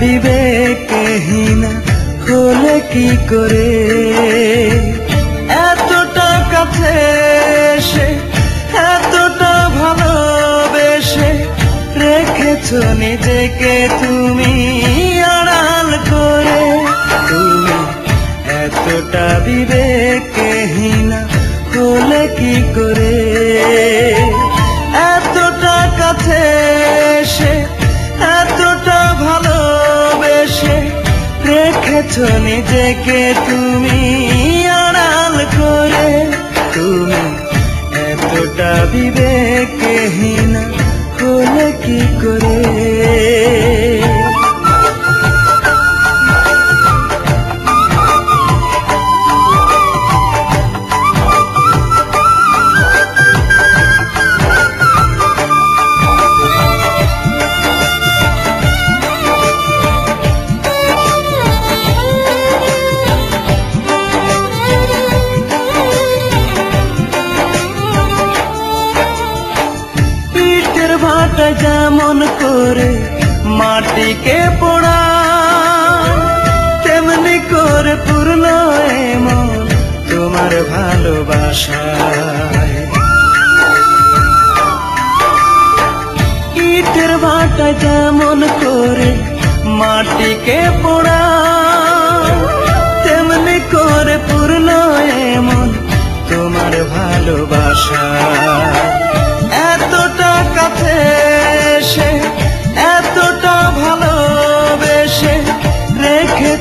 বিবেকহীনা হলে কি করে? এতটা কাছে এসে, এতটা ভালোবেসে রেখেছ নিজেকে তুমি আড়াল করে। তুমি এতটা বিবেকহীনা হলে কি করে? এতটা কাছে রেখেছ নিজেকে তুমি আড়াল করে? তুমি এতটা বিবেকহীন হলে কি করে? যেমন করে মাটিকে পোড়া, তেমনি করে পূর্ণ এমন তোমার ভালোবাসায়। ইটের ভাটা যেমন করে মাটিকে পোড়া, তেমনি করে পূর্ণ এমন তোমার ভালোবাসা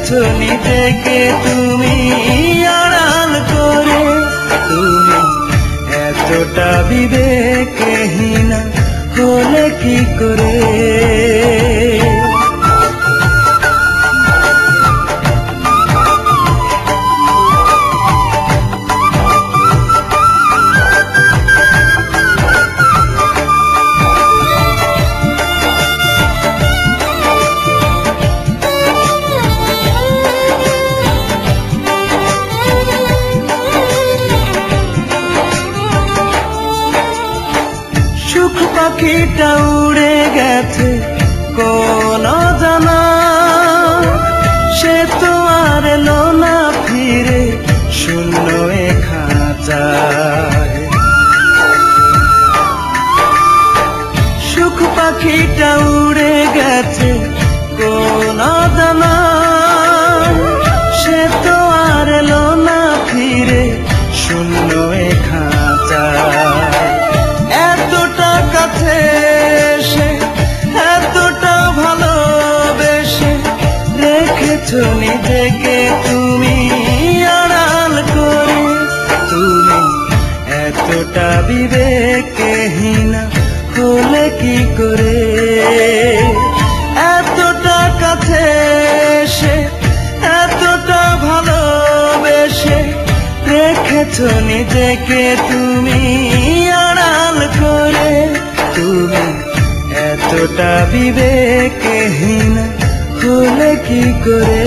রেখেছ থেকে তুমি আড়াল করে তুমি এতটা বিবেকহীনা হলে কি করে? পাখিটা উড়ে গেছে, কোন জানা। সে তো আর এলো না ফিরে, শূন্য এ খাঁচায়। সুখ পাখিটা উড়ে গেছে, কোন জানা। কি করে? এতটা কাছে এসে, এতটা ভালোবেসে রেখেছ নিজেকে তুমি আড়াল করে। তুমি এতটা বিবেকহীন হলে কি করে?